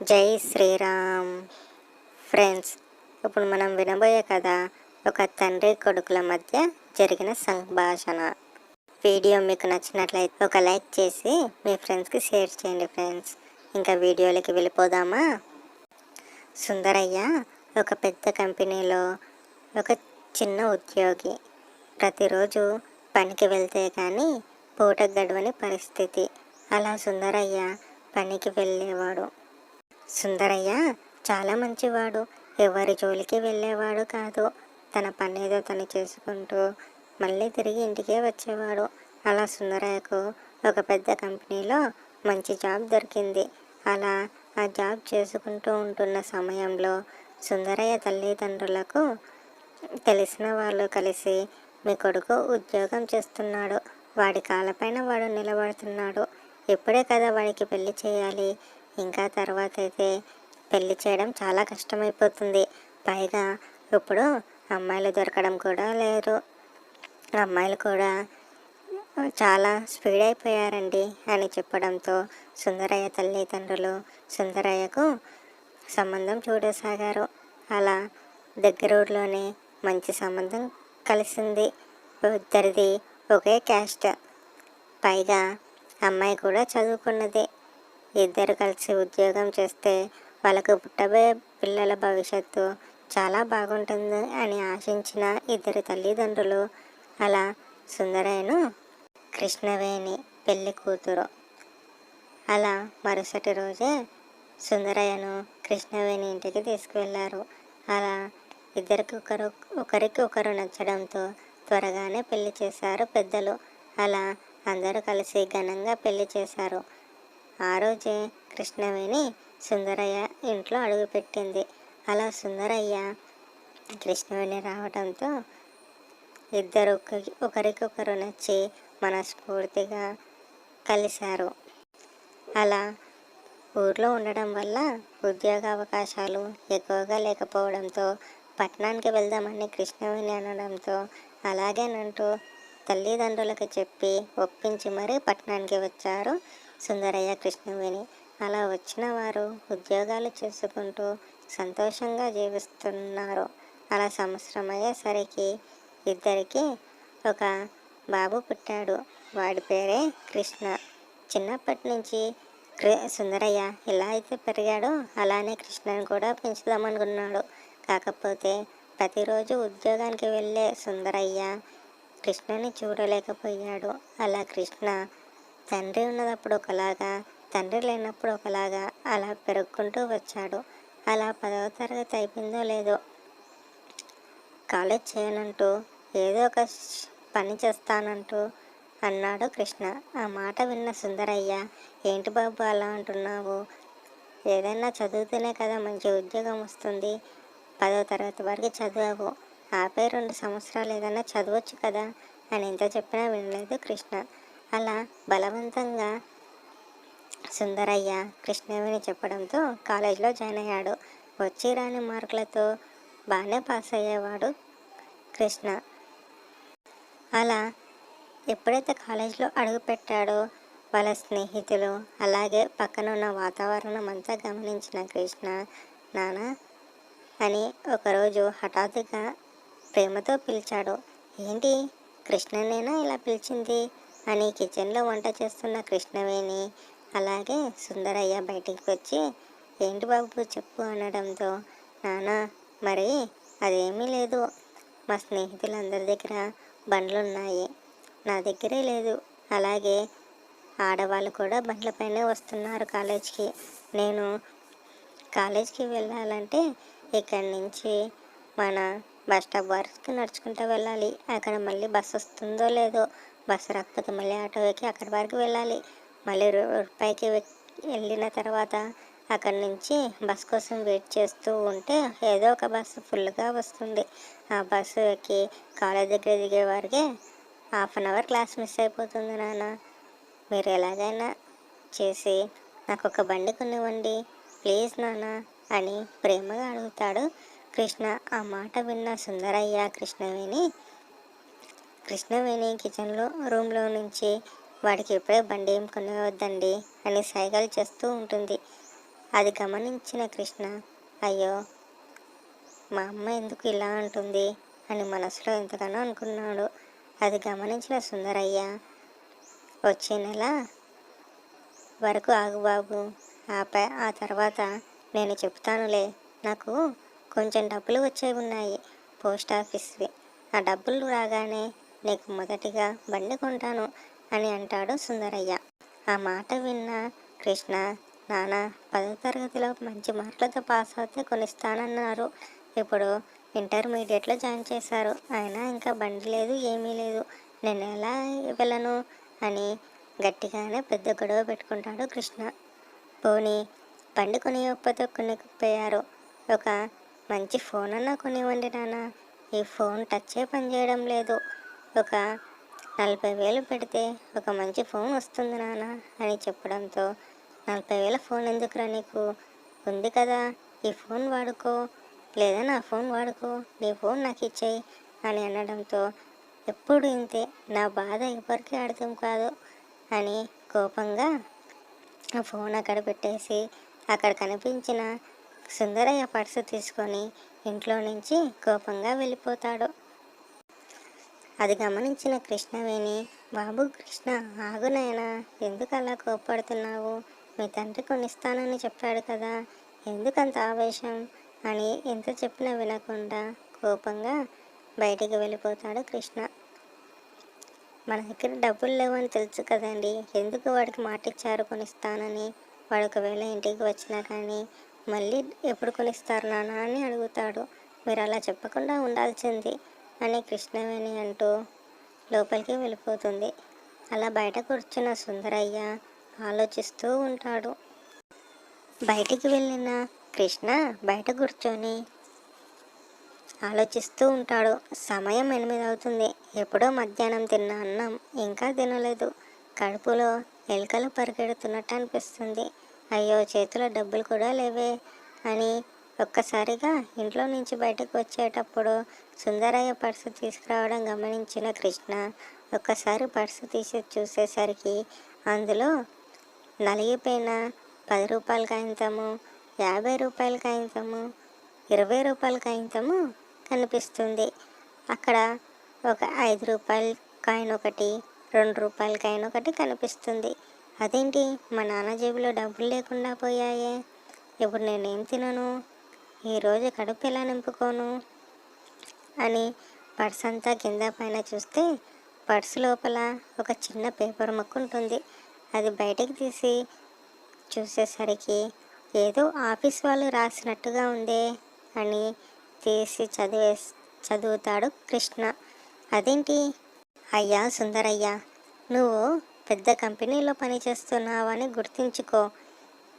జై శ్రీరామ్. ఫ్రెండ్స్ ఇప్పుడు మనం వినబోయే కథ ఒక తండ్రి కొడుకుల మధ్య జరిగిన సంభాషణ. వీడియో మీకు నచ్చినట్లయితే ఒక లైక్ చేసి మీ ఫ్రెండ్స్కి షేర్ చేయండి ఫ్రెండ్స్ ఇంకా వీడియోలకి వెళ్ళిపోదామా? సుందరయ్య ఒక పెద్ద కంపెనీలో ఒక చిన్న ఉద్యోగి. ప్రతిరోజు పనికి వెళ్తే కానీ పూట గడవని పరిస్థితి. అలా సుందరయ్య పనికి వెళ్ళేవాడు. సుందరయ్య చాలా మంచివాడు. ఎవరి జోలికి వెళ్ళేవాడు కాదు. తన పని ఏదో తను చేసుకుంటూ మళ్ళీ తిరిగి ఇంటికే వచ్చేవాడు. అలా సుందరయ్యకు ఒక పెద్ద కంపెనీలో మంచి జాబ్ దొరికింది. అలా ఆ జాబ్ చేసుకుంటూ ఉంటున్న సమయంలో సుందరయ్య తల్లిదండ్రులకు తెలిసిన వాళ్ళు కలిసి మీ కొడుకు ఉద్యోగం చేస్తున్నాడు. వాడి కాళ్ళపైన వాడు నిలబడుతున్నాడు. ఇప్పుడే కదా వాడికి పెళ్ళి చేయాలి. ఇంకా తర్వాత అయితే పెళ్ళి చేయడం చాలా కష్టమైపోతుంది. పైగా ఇప్పుడు అమ్మాయిలు దొరకడం కూడా లేరు. అమ్మాయిలు కూడా చాలా స్పీడ్ అయిపోయారండి అని చెప్పడంతో సుందరయ్య తల్లిదండ్రులు సుందరయ్యకు సంబంధం చూడసాగారు. అలా దగ్గర ఊర్లోనే మంచి సంబంధం కలిసింది. ఇద్దరిది ఒకే క్యాస్ట్. పైగా అమ్మాయి కూడా చదువుకున్నది. ఇద్దరు కలిసి ఉద్యోగం చేస్తే వాళ్ళకు పుట్టబోయే పిల్లల భవిష్యత్తు చాలా బాగుంటుంది అని ఆశించిన ఇద్దరు తల్లిదండ్రులు అలా సుందరయ్యను కృష్ణవేణి పెళ్ళి కూతురు. అలా మరుసటి రోజే సుందరయ్యను కృష్ణవేణి ఇంటికి తీసుకువెళ్ళారు అలా ఇద్దరికి ఒకరు ఒకరికి ఒకరు నచ్చడంతో త్వరగానే పెళ్ళి చేశారు పెద్దలు. అలా అందరూ కలిసి ఘనంగా పెళ్ళి చేశారు. ఆ రోజే కృష్ణవేణి సుందరయ్య ఇంట్లో అడుగుపెట్టింది. అలా సుందరయ్య? కృష్ణవేణి రావడంతో ఇద్దరు ఒకరికొకరు నచ్చి మనస్ఫూర్తిగా కలిశారు. అలా ఊర్లో ఉండడం వల్ల ఉద్యోగ అవకాశాలు ఎక్కువగా లేకపోవడంతో పట్టణానికి వెళ్దామని కృష్ణవేణి అనడంతో అలాగేనంటూ తల్లిదండ్రులకు చెప్పి ఒప్పించి మరీ పట్టణానికి వచ్చారు. సుందరయ్య కృష్ణవేణి అలా వచ్చిన వారు ఉద్యోగాలు చేసుకుంటూ సంతోషంగా జీవిస్తున్నారు. అలా సంవత్సరం అయ్యేసరికి ఇద్దరికి ఒక బాబు పుట్టాడు. వాడి పేరే కృష్ణ. చిన్నప్పటి నుంచి కృ- సుందరయ్య ఎలా అయితే పెరిగాడో అలానే కృష్ణను కూడా పెంచుదామనుకున్నాడు. కాకపోతే ప్రతిరోజు ఉద్యోగానికి వెళ్ళే సుందరయ్య కృష్ణని చూడలేకపోయాడు. అలా కృష్ణ తండ్రి ఉన్నదప్పుడు ఒకలాగా తండ్రి లేనప్పుడు ఒకలాగా అలా పెరుగుకుంటూ వచ్చాడు. అలా పదవ తరగతి అయిపోయిందో లేదో కాలేజ్ చేయనంటూ ఏదో ఒక పని చేస్తానంటూ అన్నాడు కృష్ణ. ఆ మాట విన్న సుందరయ్య ఏంటి బాబు అలా అంటున్నావు? ఏదైనా చదివితేనే కదా మంచి ఉద్యోగం వస్తుంది. పదో తరగతి వరకు చదివావు. ఆపై రెండు సంవత్సరాలు ఏదైనా చదవచ్చు కదా అని ఎంత చెప్పినా వినలేదు కృష్ణ. అలా బలవంతంగా సుందరయ్య కృష్ణవేణి చెప్పడంతో కాలేజీలో జాయిన్ అయ్యాడు. వచ్చి రాని మార్కులతో బాగానే పాస్ అయ్యేవాడు కృష్ణ. అలా ఎప్పుడైతే కాలేజీలో అడుగుపెట్టాడో వాళ్ళ స్నేహితులు అలాగే పక్కన ఉన్న వాతావరణం అంతా గమనించిన కృష్ణ నాన్న అని ఒకరోజు హఠాత్తుగా ప్రేమతో పిలిచాడు. ఏంటి కృష్ణనేనా ఇలా పిలిచింది? అని కిచెన్లో వంట చేస్తున్న కృష్ణవేణి అలాగే సుందరయ్య బయటికి వచ్చి ఏంటి బాబు చెప్పు అనడంతో నాన్న మరి అదేమీ లేదు. మా స్నేహితులందరి దగ్గర బండ్లు ఉన్నాయి నా దగ్గరే లేదు. అలాగే ఆడవాళ్ళు కూడా బండ్లపైనే వస్తున్నారు కాలేజ్కి. నేను కాలేజ్కి వెళ్ళాలంటే ఇక్కడి నుంచి మన బస్ స్టాప్ వరకు నడుచుకుంటూ వెళ్ళాలి. అక్కడ మళ్ళీ బస్సు వస్తుందో లేదో బస్సు రాకపోతే మళ్ళీ ఆటో ఎక్కి అక్కడి వరకు వెళ్ళాలి. మళ్ళీ రోడ్ పైకి వెళ్ళిన తర్వాత అక్కడి నుంచి బస్ కోసం వెయిట్ చేస్తూ ఉంటే ఏదో ఒక బస్సు ఫుల్గా వస్తుంది. ఆ బస్సు ఎక్కి కాలేజ్ దగ్గర దిగే వారికి half an hour class miss అయిపోతుంది నాన్న. మీరు ఎలాగైనా చేసి నాకు ఒక బండి కొనివ్వండి ప్లీజ్ నాన్న అని ప్రేమగా అడుగుతాడు కృష్ణ. ఆ మాట విన్న సుందరయ్య కృష్ణవేణి కృష్ణవేణి కిచెన్లో రూమ్లో నుంచి వాడికి ఇప్పుడే బండి ఏం కొనివద్దండి అని సైగలు చేస్తూ ఉంటుంది. అది గమనించిన కృష్ణ అయ్యో మా అమ్మ ఎందుకు ఇలా అంటుంది అని మనసులో ఎంతగానో అనుకున్నాడు. అది గమనించిన సుందరయ్య వచ్చే నెల వరకు ఆగు బాబు ఆపై ఆ తర్వాత నేను చెప్తానులే నాకు కొంచెం డబ్బులు వచ్చేవి ఉన్నాయి పోస్ట్ ఆఫీస్వి ఆ డబ్బులు రాగానే నీకు మొదటిగా బండి కొంటాను అని అంటాడు సుందరయ్య. ఆ మాట విన్న కృష్ణ నాన్న పదో తరగతిలో మంచి మార్కులతో పాస్ అవుతే కొనిస్తానన్నారు. ఇప్పుడు ఇంటర్మీడియట్లో జాయిన్ చేశారు. అయినా ఇంకా బండి లేదు ఏమీ లేదు. నేను ఎలా వెళ్ళను అని గట్టిగానే పెద్ద గొడవ పెట్టుకుంటాడు కృష్ణ. పోనీ బండి కొనియకపోతే కొనిపోయారు. ఒక మంచి ఫోన్ అన్నా కొనివ్వండి నాన్న. ఈ ఫోన్ టచ్చే పనిచేయడం లేదు. ఒక నలభై వేలు పెడితే ఒక మంచి ఫోన్ వస్తుంది నాన్న అని చెప్పడంతో నలభై వేల ఫోన్ ఎందుకురా నీకు? ఉంది కదా ఈ ఫోన్ వాడుకో. లేదా నా ఫోన్ వాడుకో నీ ఫోన్ నాకు ఇచ్చేయి అని అనడంతో ఎప్పుడు ఇంతే నా బాధ ఎవరికి అర్థం కాదు అని కోపంగా ఆ ఫోన్ అక్కడ పెట్టేసి అక్కడ కనిపించిన సుందరయ్య పర్సు తీసుకొని ఇంట్లో నుంచి కోపంగా వెళ్ళిపోతాడు. అది గమనించిన కృష్ణవేణి బాబు కృష్ణ ఆగునైనా ఎందుకు అలా కోప్పడుతున్నావు? మీ తండ్రి కొనిస్తానని చెప్పాడు కదా ఎందుకంత ఆవేశం? అని ఎంత చెప్పినా వినకుండా కోపంగా బయటికి వెళ్ళిపోతాడు కృష్ణ. మన దగ్గర డబ్బులు లేవని తెలుసు కదండి ఎందుకు వాడికి మాట ఇచ్చారు కొనిస్తానని? వాడు ఒకవేళ ఇంటికి వచ్చినా కానీ మళ్ళీ ఎప్పుడు కొనిస్తారు నాన్న అని అడుగుతాడు. మీరు అలా చెప్పకుండా ఉండాల్సింది అని కృష్ణవేణి అంటూ లోపలికి వెళ్ళిపోతుంది. అలా బయట కూర్చున్న సుందరయ్య ఆలోచిస్తూ ఉంటాడు. బయటికి వెళ్ళిన కృష్ణ బయట కూర్చొని ఆలోచిస్తూ ఉంటాడు. సమయం ఎనిమిది అవుతుంది. ఎప్పుడో మధ్యాహ్నం తిన్న అన్నం ఇంకా తినలేదు. కడుపులో ఎలుకలు పరిగెడుతున్నట్టు అనిపిస్తుంది. అయ్యో చేతిలో డబ్బులు కూడా లేవే అని ఒక్కసారిగా ఇంట్లో నుంచి బయటకు వచ్చేటప్పుడు సుందరయ్య పర్సు తీసుకురావడం గమనించిన కృష్ణ ఒక్కసారి పర్సు తీసి చూసేసరికి అందులో నలిగిపోయిన పది రూపాయల కాగితము యాభై రూపాయల కాగితము ఇరవై రూపాయల కాగితము కనిపిస్తుంది. అక్కడ ఒక ఐదు రూపాయల కాయిన్ ఒకటి రెండు రూపాయల కాయిన్ ఒకటి కనిపిస్తుంది. అదేంటి? మా నాన్న జేబులో డబ్బులు లేకుండా పోయాయే. ఇప్పుడు నేనేం తినను? ఈరోజు కడుపు ఎలా నింపుకోను? అని పర్స్ అంతా కింద పైన చూస్తే పర్స్ లోపల ఒక చిన్న పేపర్ ముక్క ఉంటుంది అది బయటకు తీసి చూసేసరికి ఏదో ఆఫీస్ వాళ్ళు రాసినట్టుగా ఉందే అని తీసి చదివే చదువుతాడు కృష్ణ. అదేంటి? అయ్యా సుందరయ్య నువ్వు పెద్ద కంపెనీలో పనిచేస్తున్నావని గుర్తుంచుకో.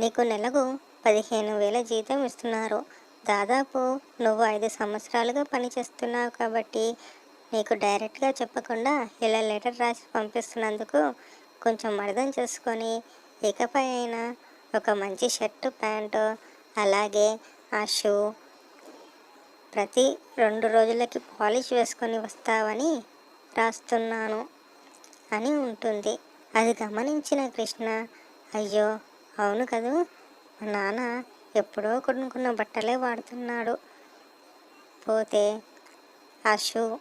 నీకు నెలకు పదిహేను వేల జీతం ఇస్తున్నారు. దాదాపు నువ్వు ఐదు సంవత్సరాలుగా పనిచేస్తున్నావు కాబట్టి నీకు డైరెక్ట్గా చెప్పకుండా ఇలా లెటర్ రాసి పంపిస్తున్నందుకు కొంచెం అర్థం చేసుకొని ఇకపై అయినా ఒక మంచి షర్టు ప్యాంటు అలాగే ఆ షూ ప్రతి రెండు రోజులకి పాలిష్ వేసుకొని వస్తావని రాస్తున్నాను అని ఉంటుంది. అది గమనించిన కృష్ణ అయ్యో అవును కదూ మా నాన్న ఎప్పుడో కొనుక్కున్న బట్టలే వాడుతున్నాడు. పోతే ఆ షూ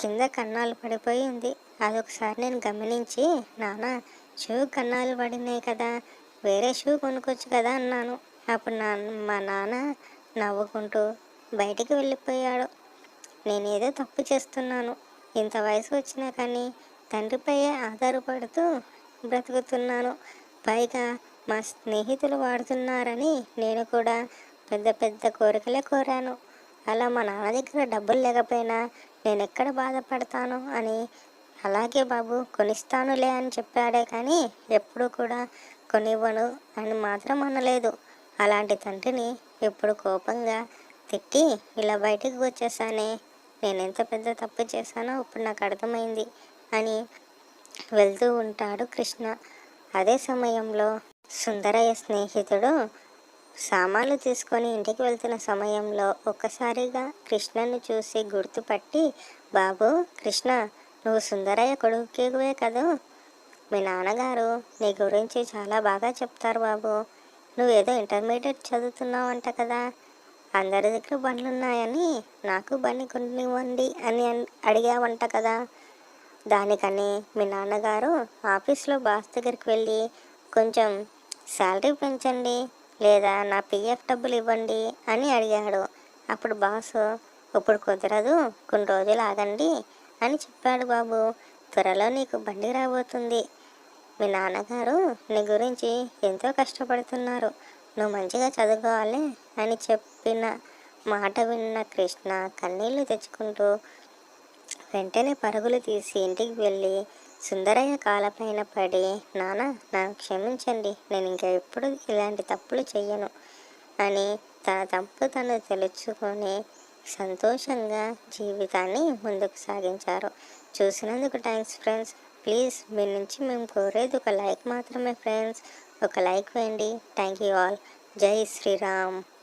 కింద కన్నాలు పడిపోయి ఉంది. అదొకసారి నేను గమనించి నాన్న షూ కన్నాలు పడినాయి కదా వేరే షూ కొనుక్కోవచ్చు కదా అన్నాను. అప్పుడు నా మా నాన్న నవ్వుకుంటూ బయటికి వెళ్ళిపోయాడు. నేనేదో తప్పు చేస్తున్నాను. ఇంత వయసు వచ్చినా కానీ తండ్రిపై ఆధారపడుతూ బ్రతుకుతున్నాను. పైగా మా స్నేహితులు వాడుతున్నారని నేను కూడా పెద్ద పెద్ద కోరికలే కోరాను. అలా మా నాన్న దగ్గర డబ్బులు లేకపోయినా నేను ఎక్కడ బాధపడతాను అని అలాగే బాబు కొనిస్తానులే అని చెప్పాడే కానీ ఎప్పుడు కూడా కొనివ్వను అని మాత్రం అనలేదు. అలాంటి తండ్రిని ఎప్పుడు కోపంగా తిట్టి ఇలా బయటకు వచ్చేసానే నేను ఎంత పెద్ద తప్పు చేశానో ఇప్పుడు నాకు అర్థమైంది అని వెళ్తూ ఉంటాడు కృష్ణ. అదే సమయంలో సుందరయ్య స్నేహితుడు సామాన్లు తీసుకొని ఇంటికి వెళ్తున్న సమయంలో ఒక్కసారిగా కృష్ణను చూసి గుర్తుపట్టి బాబు కృష్ణ నువ్వు సుందరయ్య కొడుకువే కదూ? మీ నాన్నగారు నీ గురించి చాలా బాగా చెప్తారు బాబు. నువ్వేదో ఇంటర్మీడియట్ చదువుతున్నావంట కదా. అందరి దగ్గర బండ్లు ఉన్నాయని నాకు బండి కొనివ్వండి అని అన్- అడిగావంట కదా. దానికని మీ నాన్నగారు ఆఫీస్లో బాస్ దగ్గరికి వెళ్ళి కొంచెం శాలరీ పెంచండి లేదా నా పిఎఫ్ డబ్బులు ఇవ్వండి అని అడిగాడు. అప్పుడు బాసు ఇప్పుడు కుదరదు కొన్ని రోజులు ఆగండి అని చెప్పాడు బాబు. త్వరలో నీకు బండి రాబోతుంది. మీ నాన్నగారు నీ గురించి ఎంతో కష్టపడుతున్నారు. నువ్వు మంచిగా చదువుకోవాలి అని చెప్పిన మాట విన్న కృష్ణ కన్నీళ్ళు తెచ్చుకుంటూ వెంటనే పరుగులు తీసి ఇంటికి వెళ్ళి సుందరయ్య కాలపైన పడి నాన్న నాకు క్షమించండి. నేను ఇంకా ఎప్పుడు ఇలాంటి తప్పులు చెయ్యను అని తన తప్పు తను తెలుసుకొని సంతోషంగా జీవితాన్ని ముందుకు సాగించారు. చూసినందుకు థ్యాంక్స్ ఫ్రెండ్స్. ప్లీజ్ మీ నుంచి మేము కోరేది ఒక లైక్ మాత్రమే ఫ్రెండ్స్. ఒక లైక్ వేయండి. Thank you all. జై శ్రీరామ్.